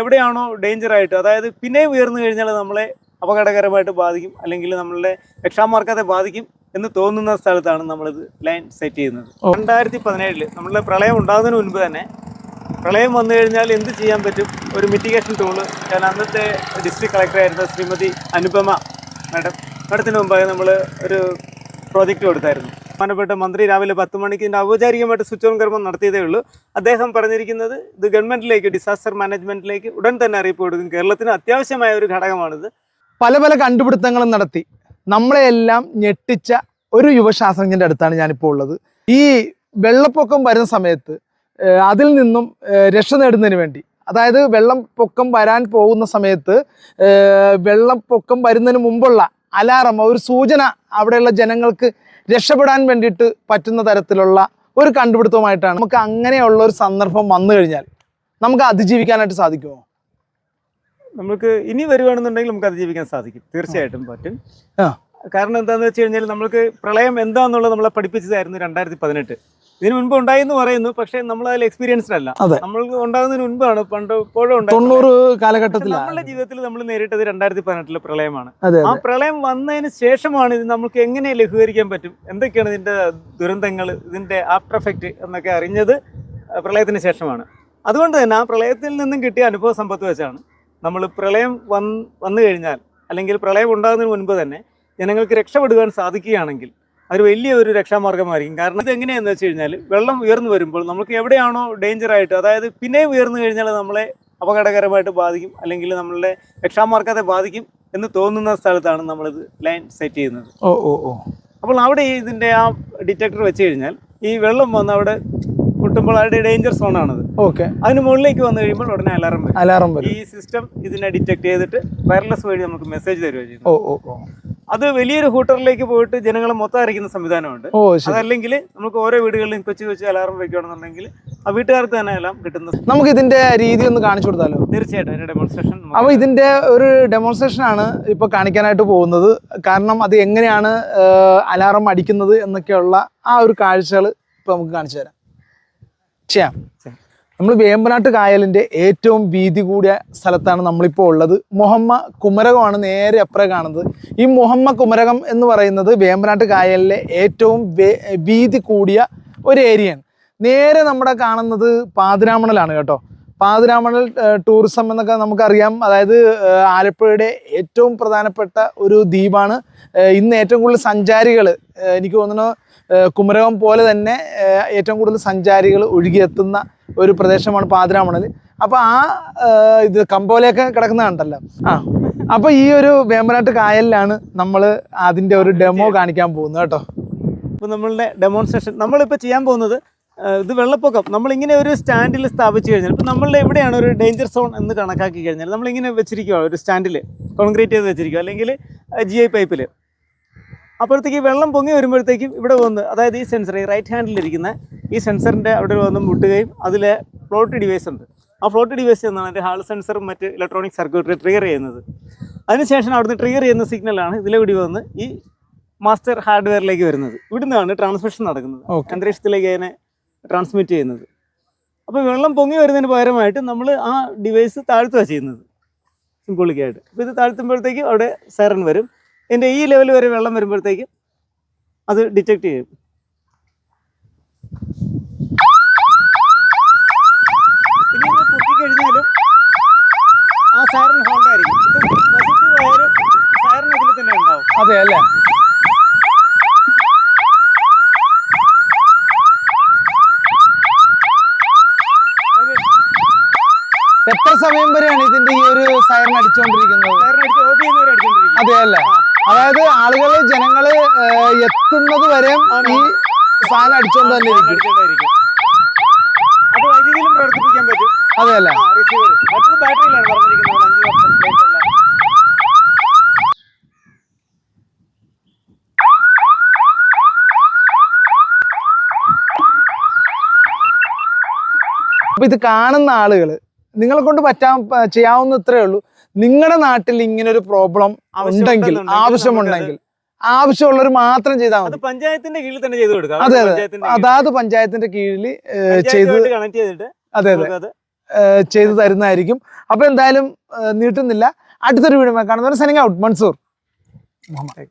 എവിടെയാണോ ഡേഞ്ചർ ആയിട്ട് അതായത് പിന്നെ ഉയർന്നു കഴിഞ്ഞാൽ നമ്മളെ അപകടകരമായിട്ട് ബാധിക്കും അല്ലെങ്കിൽ നമ്മളുടെ രക്ഷാമാർഗത്തെ ബാധിക്കും എന്ന് തോന്നുന്ന സ്ഥലത്താണ് നമ്മളിത് ലൈൻ സെറ്റ് ചെയ്യുന്നത്. രണ്ടായിരത്തി പതിനേഴിൽ നമ്മളുടെ പ്രളയം ഉണ്ടാകുന്നതിന് മുൻപ് തന്നെ പ്രളയം വന്നു കഴിഞ്ഞാൽ എന്ത് ചെയ്യാൻ പറ്റും? ഒരു മിറ്റിഗേഷൻ ടൂൾ ഞാൻ അന്നത്തെ ഡിസ്ട്രിക്ട് കളക്ടറായിരുന്ന ശ്രീമതി അനുപമ മാഡം മാഡത്തിന് മുമ്പായി നമ്മൾ ഒരു പ്രോജക്റ്റ് കൊടുത്തായിരുന്നു. ബഹുമാനപ്പെട്ട മന്ത്രി രാവിലെ പത്ത് മണിക്ക് ഇതിന്റെ ഔപചാരികമായിട്ട് സ്വിച്ച് ഓൺ കർമ്മം നടത്തിയതേ ഉള്ളൂ. അദ്ദേഹം പറഞ്ഞിരിക്കുന്നത് ഇത് ഗവൺമെന്റിലേക്ക് ഡിസാസ്റ്റർ മാനേജ്മെന്റിലേക്ക് ഉടൻ തന്നെ അറിയിപ്പ് കൊടുക്കും. കേരളത്തിന് അത്യാവശ്യമായ ഒരു ഘടകമാണിത്. പല പല കണ്ടുപിടുത്തങ്ങളും നടത്തി. നമ്മളെയെല്ലാം ഞെട്ടിച്ച ഒരു യുവശാസ്ത്രജ്ഞന്റെ അടുത്താണ് ഞാനിപ്പോൾ ഉള്ളത്. ഈ വെള്ളപ്പൊക്കം വരുന്ന സമയത്ത് അതിൽ നിന്നും രക്ഷ നേടുന്നതിന് വേണ്ടി അതായത് വെള്ളം പൊക്കം വരാൻ പോകുന്ന സമയത്ത് വെള്ളം പൊക്കം വരുന്നതിന് മുമ്പുള്ള അലാറം ഒരു സൂചന അവിടെയുള്ള ജനങ്ങൾക്ക് രക്ഷപ്പെടാൻ വേണ്ടിയിട്ട് പറ്റുന്ന തരത്തിലുള്ള ഒരു കണ്ടുപിടുത്തവുമായിട്ടാണ്. നമുക്ക് അങ്ങനെയുള്ള ഒരു സന്ദർഭം വന്നു കഴിഞ്ഞാൽ നമുക്ക് അതിജീവിക്കാനായിട്ട് സാധിക്കുമോ? നമുക്ക് ഇനി വരുവാണെന്നുണ്ടെങ്കിൽ നമുക്ക് അതിജീവിക്കാൻ സാധിക്കും. തീർച്ചയായിട്ടും പറ്റും. ആ. കാരണം എന്താണെന്ന് വെച്ച് കഴിഞ്ഞാൽ നമ്മൾക്ക് പ്രളയം എന്താണെന്നുള്ളത് നമ്മളെ പഠിപ്പിച്ചതായിരുന്നു രണ്ടായിരത്തി പതിനെട്ട്. ഇതിനു മുൻപ് ഉണ്ടായി എന്ന് പറയുന്നു പക്ഷേ നമ്മൾ അതിൽ എക്സ്പീരിയൻസ്ഡ് അല്ല നമ്മൾ ഉണ്ടാകുന്നതിന് മുൻപാണ് പണ്ട് ഇപ്പോഴും തൊണ്ണൂറ് കാലഘട്ടത്തിൽ നമ്മുടെ നമ്മളുടെ ജീവിതത്തിൽ നമ്മൾ നേരിട്ടത് രണ്ടായിരത്തി പതിനെട്ടിലെ പ്രളയമാണ് ആ പ്രളയം വന്നതിന് ശേഷമാണ് ഇത് നമുക്ക് എങ്ങനെ ലഘൂകരിക്കാൻ പറ്റും? എന്തൊക്കെയാണ് ഇതിന്റെ ദുരന്തങ്ങൾ ഇതിന്റെ ആഫ്റ്റർ എഫക്റ്റ് എന്നൊക്കെ അറിഞ്ഞത് പ്രളയത്തിന് ശേഷമാണ്. അതുകൊണ്ട് തന്നെ ആ പ്രളയത്തിൽ നിന്നും കിട്ടിയ അനുഭവ സമ്പത്ത് വെച്ചാണ് നമ്മൾ പ്രളയം വന്ന് വന്നു കഴിഞ്ഞാൽ അല്ലെങ്കിൽ പ്രളയം ഉണ്ടാകുന്നതിന് മുൻപ് തന്നെ ജനങ്ങൾക്ക് രക്ഷപ്പെടുവാൻ സാധിക്കുകയാണെങ്കിൽ അതൊരു വലിയ ഒരു രക്ഷാമാർഗമായിരിക്കും. കാരണം ഇത് എങ്ങനെയാണെന്ന് വെച്ച് കഴിഞ്ഞാൽ വെള്ളം ഉയർന്നു വരുമ്പോൾ നമുക്ക് എവിടെയാണോ ഡേഞ്ചർ ആയിട്ട് അതായത് പിന്നെയും ഉയർന്നു കഴിഞ്ഞാൽ നമ്മളെ അപകടകരമായിട്ട് ബാധിക്കും അല്ലെങ്കിൽ നമ്മളുടെ രക്ഷാമാർഗത്തെ ബാധിക്കും എന്ന് തോന്നുന്ന സ്ഥലത്താണ് നമ്മളിത് ലൈൻ സെറ്റ് ചെയ്യുന്നത്. ഓ ഓ ഓ. അപ്പോൾ അവിടെ ഇതിന്റെ ആ ഡിറ്റക്ടർ വെച്ച് കഴിഞ്ഞാൽ ഈ വെള്ളം വന്ന് അവിടെ മുട്ടുമ്പോൾ അവിടെ ഡേഞ്ചർ സോണാണത് ഓക്കെ. അതിന് മുകളിലേക്ക് വന്നു കഴിയുമ്പോൾ ഉടനെ അലാറം വരും. അലാറം വരും. ഈ സിസ്റ്റം ഇതിനെ ഡിറ്റക്ട് ചെയ്തിട്ട് വയർലെസ് വഴി നമുക്ക് മെസ്സേജ് തരുക ചെയ്യുന്നത്. ഓ ഓ ഓ. അത് വലിയൊരു ഹൂട്ടറിലേക്ക് പോയിട്ട് ജനങ്ങളെ മൊത്തം അറിയിക്കുന്ന സംവിധാനമുണ്ട്. അതല്ലെങ്കിൽ നമുക്ക് ഓരോ വീടുകളിലും കൊച്ചു കൊച്ചു അലാറം വെക്കുകയാണെന്നുണ്ടെങ്കിൽ ആ വീട്ടുകാർക്ക് തന്നെ എല്ലാം കിട്ടുന്നത് നമുക്ക് ഇതിന്റെ രീതി ഒന്ന് കാണിച്ചു കൊടുത്താലോ? തീർച്ചയായിട്ടും അതിന്റെ ഡെമോൺസ്ട്രേഷൻ അപ്പൊ ഇതിന്റെ ഒരു ഡെമോൺസ്ട്രേഷൻ ആണ് ഇപ്പൊ കാണിക്കാനായിട്ട് പോകുന്നത്. കാരണം അത് എങ്ങനെയാണ് അലാറം അടിക്കുന്നത് എന്നൊക്കെയുള്ള ആ ഒരു കാഴ്ചകൾ ഇപ്പൊ നമുക്ക് കാണിച്ചു തരാം. ചെയ്യാം. നമ്മൾ വേമ്പനാട്ട് കായലിന്റെ ഏറ്റവും വീതി കൂടിയ സ്ഥലത്താണ് നമ്മളിപ്പോൾ ഉള്ളത്. മുഹമ്മ കുമരകമാണ് നേരെ അപ്പുറം കാണുന്നത്. ഈ മുഹമ്മ കുമരകം എന്ന് പറയുന്നത് വേമ്പനാട്ട് കായലിലെ ഏറ്റവും വീതി കൂടിയ ഒരു ഏരിയയാണ്. നേരെ നമ്മുടെ കാണുന്നത് പാതിരാമണലാണ് കേട്ടോ. പാതിരാമണൽ ടൂറിസം എന്നൊക്കെ നമുക്കറിയാം. അതായത് ആലപ്പുഴയുടെ ഏറ്റവും പ്രധാനപ്പെട്ട ഒരു ദ്വീപാണ്. ഇന്ന് ഏറ്റവും കൂടുതൽ സഞ്ചാരികൾ എനിക്ക് തോന്നുന്നു കുമരകം പോലെ തന്നെ ഏറ്റവും കൂടുതൽ സഞ്ചാരികൾ ഒഴുകിയെത്തുന്ന ഒരു പ്രദേശമാണ് പാതിരാമണൽ. അപ്പോൾ ആ ഇത് കമ്പോലയൊക്കെ കിടക്കുന്ന കണ്ടല്ലോ. ആ അപ്പോൾ ഈ ഒരു വേമ്പനാട്ട് കായലിലാണ് നമ്മൾ അതിന്റെ ഒരു ഡെമോ കാണിക്കാൻ പോകുന്നത് കേട്ടോ. ഇപ്പോൾ നമ്മളുടെ ഡെമോൺസ്ട്രേഷൻ നമ്മളിപ്പോൾ ചെയ്യാൻ പോകുന്നത് ഇത് വെള്ളപ്പൊക്കം. നമ്മളിങ്ങനെ ഒരു സ്റ്റാൻഡിൽ സ്ഥാപിച്ചു കഴിഞ്ഞാൽ ഇപ്പം നമ്മളുടെ എവിടെയാണ് ഒരു ഡേഞ്ചർ സോൺ എന്ന് കണക്കാക്കി കഴിഞ്ഞാൽ നമ്മളിങ്ങനെ വെച്ചിരിക്കുക ഒരു സ്റ്റാൻഡിൽ കോൺക്രീറ്റ് ചെയ്ത് വെച്ചിരിക്കുക അല്ലെങ്കിൽ ജി ഐ പൈപ്പിൽ അപ്പോഴത്തേക്ക് വെള്ളം പൊങ്ങി വരുമ്പോഴത്തേക്കും ഇവിടെ വന്ന് അതായത് ഈ സെൻസർ ഈ റൈറ്റ് ഹാൻഡിലിരിക്കുന്ന ഈ സെൻസറിന്റെ അവിടെ വന്ന് മുട്ടുകയും അതിൽ ഫ്ലോട്ട് ഡിവൈസ് ഉണ്ട്. ആ ഫ്ലോട്ട് ഡിവൈസ് എന്നാണ് അതിന്റെ ഹാൾ സെൻസറും മറ്റ് ഇലക്ട്രോണിക് സർക്യൂട്ടറി ട്രിഗർ ചെയ്യുന്നത്. അതിനുശേഷം അവിടുന്ന് ട്രിഗർ ചെയ്യുന്ന സിഗ്നലാണ് ഇതിലൂടെ വന്ന് ഈ മാസ്റ്റർ ഹാർഡ്വെയറിലേക്ക് വരുന്നത്. ഇവിടുന്നാണ് ട്രാൻസ്മിഷൻ നടക്കുന്നത്. അന്തരീക്ഷത്തിലേക്ക് അതിനെ ട്രാൻസ്മിറ്റ് ചെയ്യുന്നത്. അപ്പോൾ വെള്ളം പൊങ്ങി വരുന്നതിന് പകരമായിട്ട് നമ്മൾ ആ ഡിവൈസ് താഴ്ത്തുക ചെയ്യുന്നത്. സിംബോളിക്കായിട്ട്. അപ്പോൾ ഇത് താഴ്ത്തുമ്പോഴത്തേക്കും അവിടെ സൈറൺ വരും. എന്റെ ഈ ലെവൽ വരെ വെള്ളം വരുമ്പോഴത്തേക്കും അത് ഡിറ്റക്ട് ചെയ്യും. പിന്നെ പൊട്ടിക്കഴിഞ്ഞാലും ആ സൈറൺ പോയാലും സൈറൺ ഇതിൽ തന്നെ ഉണ്ടാവും. അതെ അല്ലേ അത് എത്ര സമയം വരെയാണ് ഇതിന്റെ ഈ ഒരു സൈറൻ അടിച്ചുകൊണ്ടിരിക്കുന്നത് അതെ അല്ലേ. അതായത് ആളുകൾ ജനങ്ങൾ എത്തുന്നത് വരെ ഈ സാധനം അടിച്ചോണ്ട് തന്നെ ഇരിക്കും അത് വൈദ്യുതിയിലും പ്രവർത്തിപ്പിക്കാൻ പറ്റും. അതെ അല്ലേ. റിസീവർ മറ്റത് ബാറ്ററിയിലാണ് പറഞ്ഞിരിക്കുന്നത്. അഞ്ച് വർഷം അപ്പൊ ഇത് കാണുന്ന ആളുകൾ നിങ്ങളെ കൊണ്ട് പറ്റാൻ ചെയ്യാവുന്ന ഇത്രേ ഉള്ളൂ. നിങ്ങളുടെ നാട്ടിൽ ഇങ്ങനെ ഒരു പ്രോബ്ലം ഉണ്ടെങ്കിൽ ആവശ്യമുണ്ടെങ്കിൽ ആവശ്യമുള്ളവർ മാത്രം ചെയ്താൽ അത് മതി പഞ്ചായത്തിന്റെ കീഴിൽ തന്നെ ചെയ്തു കൊടുക്കാം. അതെ, അതെ. പഞ്ചായത്തിന്റെ അതാത് പഞ്ചായത്തിന്റെ കീഴിൽ ചെയ്ത് കണക്ട് ചെയ്തിട്ട് അതെ അതെ. ചെയ്തു തരുന്നതായിരിക്കും. അപ്പൊ എന്തായാലും നീട്ടുന്നില്ല. അടുത്തൊരു വീഡിയോ കാണുന്നവർ സനിങ് ഔട്ട് മൺസൂർ മുഹമ്മദ്.